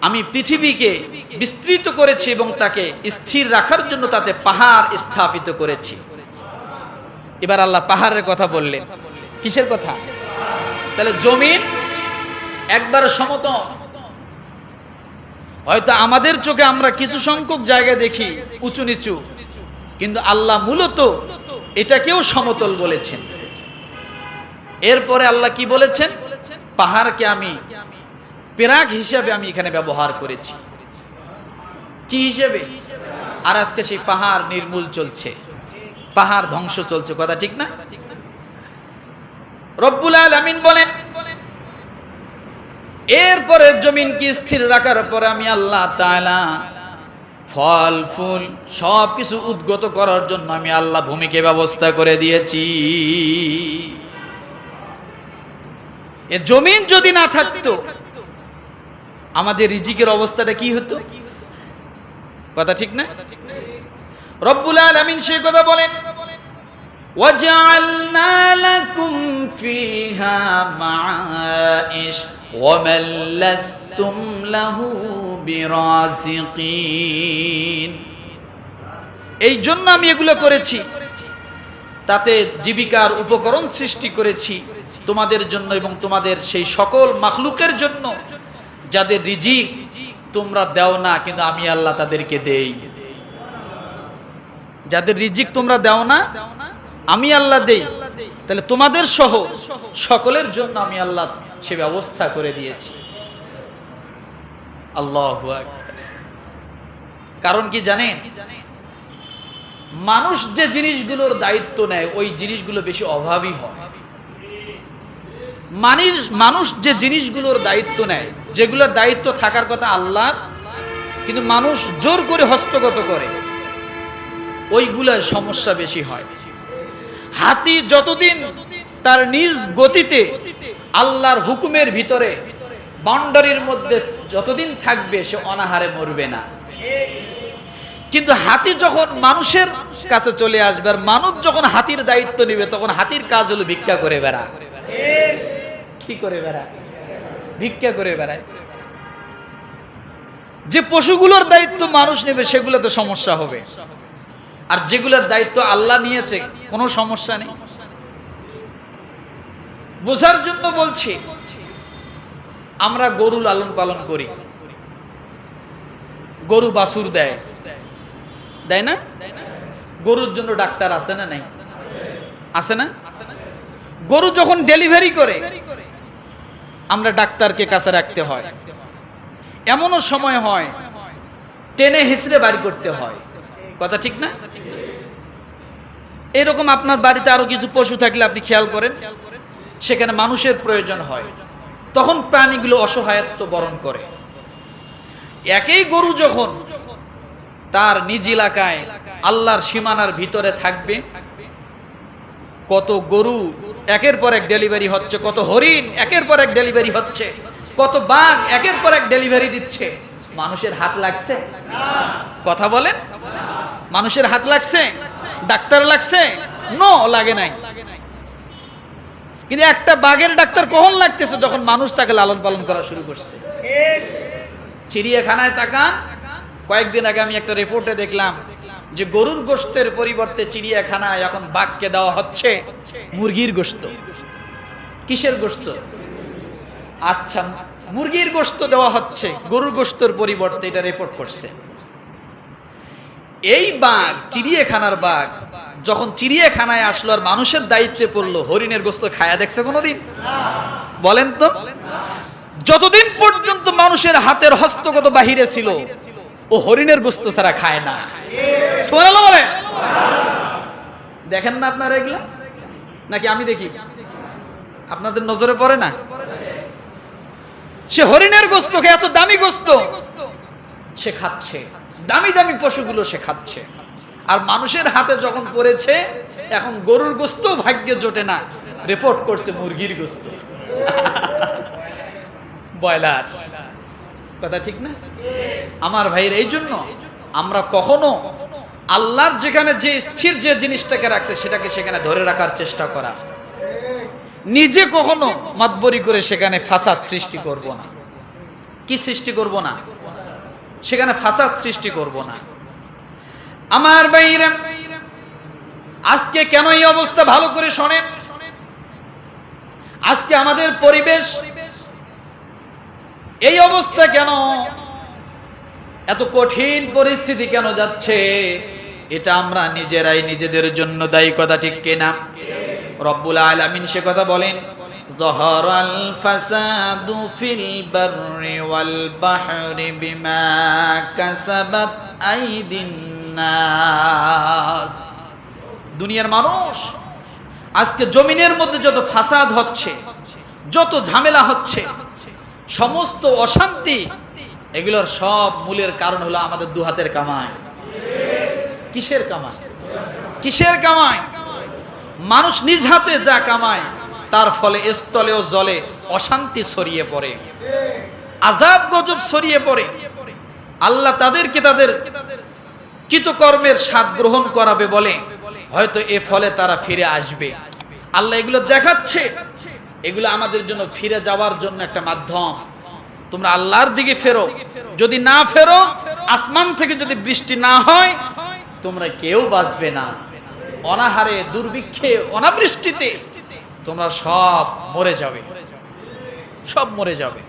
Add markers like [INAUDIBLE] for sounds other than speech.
আমি পৃথিবীকে বিস্তৃত করেছি এবং তাকে স্থির রাখার জন্য তাতে পাহাড় স্থাপিত করেছি। এবার আল্লাহ পাহাড়ের কথা বললেন। কিসের কথা? তাহলে জমিন একবার সমতল হয়তো আমাদের চোখে আমরা কিছু সংখ্যক জায়গায় দেখি, উঁচু নিচু। কিন্তু আল্লাহ মূলত এটাকেও সমতল বলেছেন। এরপরে আল্লাহ কি বলেছেন? পাহাড়কে আমি পেরাক হিসাবে আমি এখানে ব্যবহার করেছি। কি হিসেবে? আর আজকে সেই পাহাড় নির্মূল চলছে। পাহাড় ধ্বংস চলছে, কথা ঠিক না? রব্বুল আলামিন বলেন, এরপরে জমিন কি স্থির রাখার পরে আমি আল্লাহ তাআলা ফল, ফুল সব কিছু উদ্গত করার জন্য আমি আল্লাহ ভূমিকে ব্যবস্থা করে দিয়েছি। এ জমিন যদি না থাকতো আমাদের রিজিকের অবস্থাটা কি হতো কথা ঠিক না রব্বুল আলামিন সে কথা বলেন وجعلنا لكم فيها معائش ومن لستم له برازقين এই জন্য আমি এগুলো করেছি তাতে জীবিকার উপকরণ সৃষ্টি করেছি তোমাদের জন্য এবং তোমাদের সেই সকল মাখলুকের জন্য যাদের রিজিক তোমরা দাও না, কিন্তু আমি আল্লাহ তাদেরকে দেই। যাদের রিজিক তোমরা দাও না, আমি আল্লাহ দেই। তাহলে তোমাদের সহ সকলের জন্য আমি আল্লাহ সে ব্যবস্থা করে দিয়েছি। আল্লাহ কারণ কি জানেন? মানুষ যে জিনিসগুলোর দায়িত্ব নেয়, ওই জিনিসগুলো বেশি অভাবী হয়। মানুষ মানুষ যে জিনিসগুলোর দায়িত্ব নেয়, যেগুলোর দায়িত্ব থাকার কথা আল্লাহ, কিন্তু মানুষ জোর করে হস্তগত করে ওইগুলার সমস্যা বেশি হয়। হাতি যতদিন তার নিজ গতিতে আল্লাহর হুকুমের ভিতরে, বাউন্ডারির মধ্যে যতদিন থাকবে, সে অনাহারে মরবে না। কিন্তু হাতি যখন মানুষের কাছে চলে আসবে, আর মানুষ যখন হাতির দায়িত্ব নেবে, তখন হাতির কাজ হলো ভিক্ষা করে বেড়া। কি করে বেড়ায়, ভিক্ষা করে বেড়ায়। যে পশুগুলোর দায়িত্ব মানুষ নেবে, সেগুলো তো সমস্যা হবে। আর যেগুলোর দায়িত্ব আল্লাহ নিয়েছে, কোনো সমস্যা নেই। বোঝার জন্য বলছি, আমরা গরু লালন পালন করি। গরু বাসুর দেয়। দেয় না? গরুর জন্য ডাক্তার আছে না নাই? আছে না? গরু যখন ডেলিভারি করে আমরা ডাক্তারকে কাছে রাখতে হয়। এমনও সময় হয়, টেনে হিসড়ে বাড়ি করতে হয়। কথা ঠিক না? এরকম আপনার বাড়িতে আরও কিছু পশু থাকলে আপনি খেয়াল করেন, সেখানে মানুষের প্রয়োজন হয়। তখন প্রাণীগুলো অসহায়ত্ব বরণ করে। একই গরু যখন তার নিজ এলাকায় আল্লাহর সীমানার ভিতরে থাকবে কত গরু একের পর এক ডেলিভারি হচ্ছে কত হরিণ একের পর এক ডেলিভারি হচ্ছে কত বাঘ একের পর এক ডেলিভারি দিচ্ছে। মানুষের হাত লাগছে? কথা বলেন? মানুষের হাত লাগছে? ডাক্তার লাগছে? নো লাগে নাই। কিন্তু একটা বাঘের ডাক্তার কখন লাগতেছে যখন মানুষ তাকে লালন পালন করা শুরু করছে? চিড়িয়াখানায় তাকান। কয়েকদিন আগে আমি একটা রিপোর্টে দেখলাম যে গরুর গোস্তের পরিবর্তে চিড়িয়াখানায় এখন বাঘকে দেওয়া হচ্ছে মুরগির গোস্ত। কিসের গোস্ত? আচ্ছা মুরগির গোস্ত দেওয়া হচ্ছে, গরুর গোস্তর পরিবর্তে এটা রিপোর্ট করছে। এই বাঘ, চিড়িয়াখানার বাঘ, যখন চিড়িয়াখানায় আসলো আর মানুষের দায়িত্বে পড়ল, হরিণের গোস্ত খায়া দেখছে কোনোদিন? বলেন তো। যতদিন পর্যন্ত মানুষের হাতের হস্তগত বাহিরে ছিল ও হরিণের গোস্ত ছাড়া খায় না। সোনালো বলে? দেখেন না আপনারা এগুলা? নাকি আমি দেখি? আপনাদের নজরে পড়ে না? সে হরিণের গোস্ত এত দামি গোস্ত। সে খাচ্ছে। দামি দামি পশুগুলো সে খাচ্ছে। আর মানুষের হাতে যখন পড়েছে, এখন গরুর গোস্ত ভাগ্যে জোটে না। রিপোর্ট করছে মুরগির গোস্ত। [LAUGHS] ব্রয়লার। কথা ঠিক না? আমার ভাইয়ের এই জন্য আমরা কখনো আল্লাহর যেখানে যে স্থির যে জিনিসটাকে রাখছে সেটাকে সেখানে ধরে রাখার চেষ্টা করা। নিজে কখনো মাতবরি করে সেখানে ফাসাদ সৃষ্টি করব না। কি সৃষ্টি করব না? সেখানে ফাসাদ সৃষ্টি করব না। আমার বাইরে আজকে কেন এই অবস্থা ভালো করে শোনেন? আজকে আমাদের পরিবেশ এই অবস্থা কেন এত কঠিন পরিস্থিতি কেন যাচ্ছে এটা আমরা নিজেরাই নিজেদের জন্য দায়ী কথা ঠিক কিনা রব্বুল আলামিন সে কথা বলেন ظهر الفساد في البر والبحر بما كسبت أيدي الناس দুনিয়ার মানুষ আজকে জমিনের মধ্যে যত ফাসাদ হচ্ছে যত ঝামেলা হচ্ছে সমস্ত অশান্তি, এগুলোর সব মূলের কারণ হলো আমাদের দু হাতের কামাই। কিসের কামাই? কিসের কামাই? মানুষ নিজ হাতে যা কামায়, তার ফলে স্থলে ও জলে অশান্তি ছড়িয়ে পড়ে আজাব গজব ছড়িয়ে পড়ে। আল্লাহ তাদেরকে তাদের কৃতকর্মের স্বাদ গ্রহণ করাবে বলে, হয়তো এ ফলে তারা ফিরে আসবে। আল্লাহ এগুলো দেখাচ্ছে। এগুলো আমাদের জন্য ফিরে যাওয়ার জন্য একটা মাধ্যম। তোমরা আল্লাহর দিকে ফেরো। যদি না ফেরো, আসমান থেকে যদি বৃষ্টি না হয়, তোমরা কেউ বাঁচবে না। অনাহারে, দুর্ভিক্ষে, অনাবৃষ্টিতে তোমরা সব মরে যাবে। সব মরে যাবে।